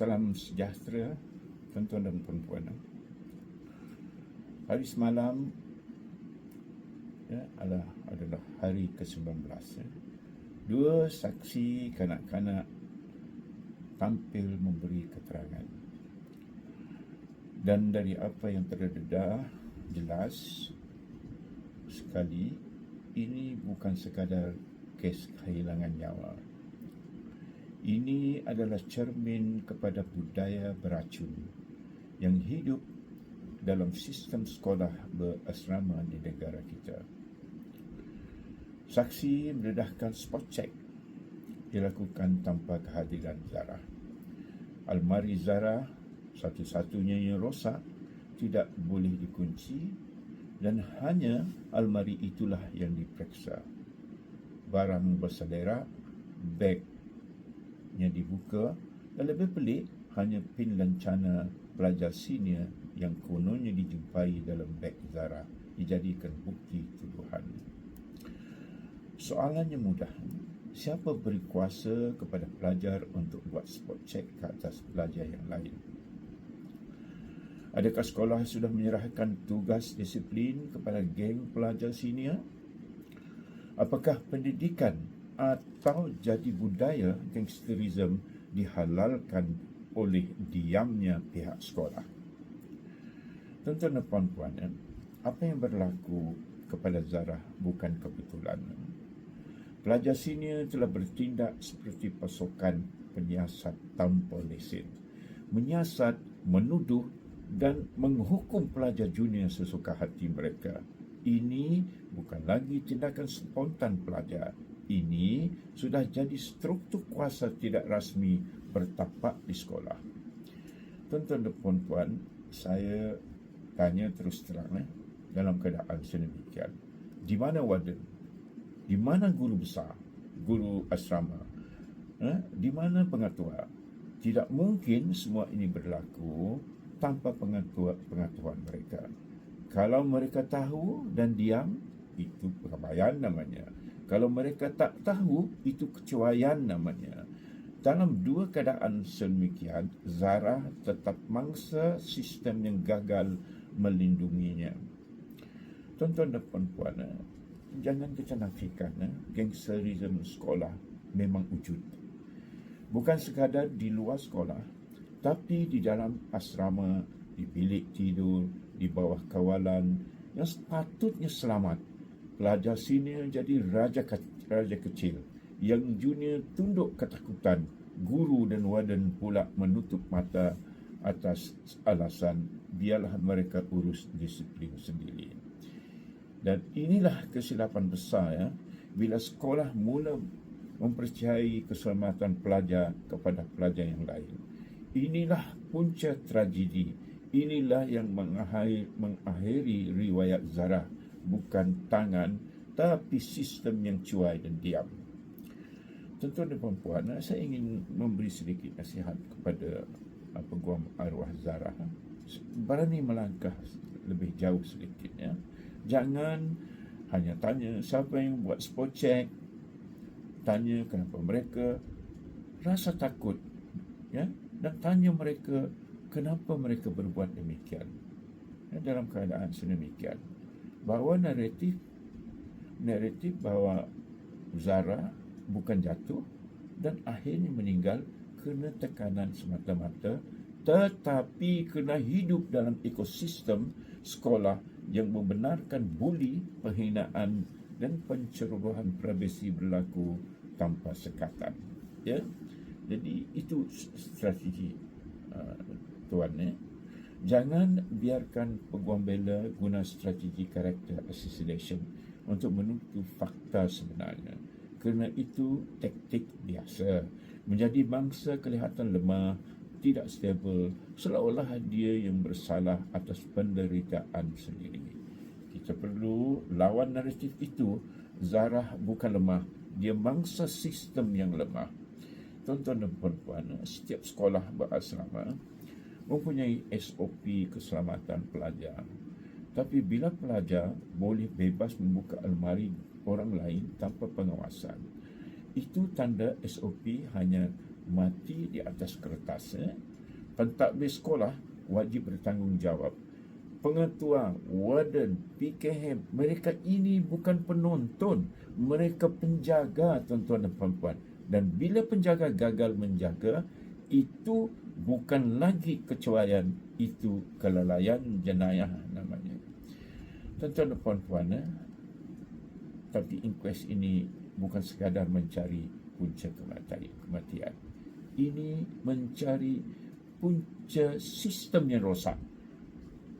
Salam sejahtera tuan-tuan dan puan-puan. Hari semalam ya, adalah, adalah hari ke-19. Ya. Dua saksi kanak-kanak tampil memberi keterangan. Dan dari apa yang terdedah jelas sekali ini bukan sekadar kes kehilangan nyawa ini adalah cermin kepada budaya beracun yang hidup dalam sistem sekolah berasrama di negara kita. Saksi mendedahkan spot check dilakukan tanpa kehadiran Zara. Almari Zara satu-satunya yang rosak tidak boleh dikunci dan hanya almari itulah yang diperiksa. Barang berselera, beg yang dibuka dan lebih pelik hanya pin lancana pelajar senior yang kononnya dijumpai dalam beg Zara dijadikan bukti tuduhan. Soalannya mudah. Siapa beri kuasa kepada pelajar untuk buat spot check ke atas pelajar yang lain? Adakah sekolah sudah menyerahkan tugas disiplin kepada geng pelajar senior? Apakah pendidikan atau jadi budaya gangsterism dihalalkan oleh diamnya pihak sekolah. Tuan-tuan dan puan-puan, apa yang berlaku kepada Zara bukan kebetulan. Pelajar senior telah bertindak seperti pasukan penyiasat tanpa lesen. Menyiasat, menuduh dan menghukum pelajar junior sesuka hati mereka. Ini bukan lagi tindakan spontan pelajar, ini sudah jadi struktur kuasa tidak rasmi bertapak di sekolah. Tuan-tuan dan puan-puan, saya tanya terus terang eh, dalam keadaan sedemikian. Di mana warden? Di mana guru besar? Guru asrama? Eh, di mana pengatua? Tidak mungkin semua ini berlaku tanpa pengatua pengatuan mereka. Kalau mereka tahu dan diam, itu perbaikan namanya. Kalau mereka tak tahu, itu kecuaian namanya. Dalam dua keadaan sedemikian, Zara tetap mangsa sistem yang gagal melindunginya. Tuan-tuan dan puan-puan, jangan kita nafikan, gangsterism sekolah memang wujud. Bukan sekadar di luar sekolah, tapi di dalam asrama, di bilik tidur, di bawah kawalan yang sepatutnya selamat pelajar senior jadi raja raja kecil yang junior tunduk ketakutan guru dan warden pula menutup mata atas alasan biarlah mereka urus disiplin sendiri. Dan inilah kesilapan besar ya bila sekolah mula mempercayai keselamatan pelajar kepada pelajar yang lain. Inilah punca tragedi. Inilah yang mengakhiri, mengakhiri riwayat Zarah bukan tangan tapi sistem yang cuai dan diam. Tuan-tuan dan puan-puan, saya ingin memberi sedikit nasihat kepada uh, peguam arwah Zara. Berani melangkah lebih jauh sedikit. Ya. Jangan hanya tanya siapa yang buat spot check, tanya kenapa mereka rasa takut, ya, dan tanya mereka kenapa mereka berbuat demikian. Ya, dalam keadaan sedemikian bahawa naratif naratif bahawa Zara bukan jatuh dan akhirnya meninggal kerana tekanan semata-mata tetapi kena hidup dalam ekosistem sekolah yang membenarkan buli, penghinaan dan pencerobohan privasi berlaku tanpa sekatan. Ya? Jadi itu strategi uh, tuan ya. Jangan biarkan peguam bela guna strategi karakter assassination untuk menutup fakta sebenarnya. Kerana itu taktik biasa. Menjadi bangsa kelihatan lemah, tidak stabil, seolah-olah dia yang bersalah atas penderitaan sendiri. Kita perlu lawan naratif itu. Zarah bukan lemah, dia bangsa sistem yang lemah. Tuan-tuan dan puan-puan, setiap sekolah berasrama mempunyai SOP keselamatan pelajar. Tapi bila pelajar boleh bebas membuka almari orang lain tanpa pengawasan, itu tanda SOP hanya mati di atas kertas. Eh? pentadbir sekolah wajib bertanggungjawab. Pengetua, warden, PKM, mereka ini bukan penonton, mereka penjaga tuan-tuan dan puan-puan. Dan bila penjaga gagal menjaga, itu bukan lagi kecuaian, itu kelalaian jenayah namanya. Tuan-tuan dan puan-puan, eh, tapi inquest ini bukan sekadar mencari punca kematian. Ini mencari punca sistem yang rosak.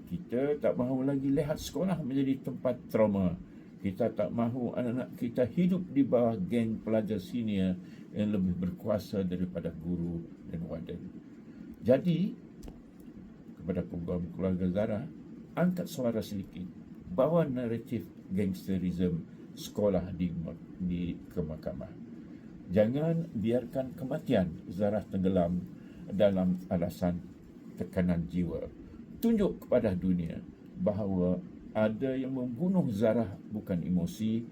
Kita tak mahu lagi lihat sekolah menjadi tempat trauma. Kita tak mahu anak-anak kita hidup di bawah geng pelajar senior yang lebih berkuasa daripada guru dan warden. Jadi, kepada keluarga Zara, angkat suara sedikit. Bawa naratif gangsterism sekolah di, di ke mahkamah. Jangan biarkan kematian Zara tenggelam dalam alasan tekanan jiwa tunjuk kepada dunia bahawa ada yang membunuh Zarah bukan emosi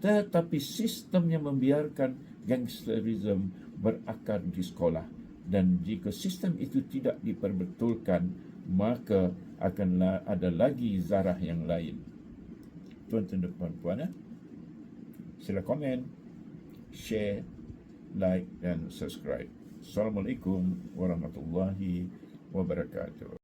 tetapi sistem yang membiarkan gangsterism berakar di sekolah dan jika sistem itu tidak diperbetulkan maka akan ada lagi Zarah yang lain tuan-tuan dan puan-puan eh? sila komen share like dan subscribe Assalamualaikum warahmatullahi wabarakatuh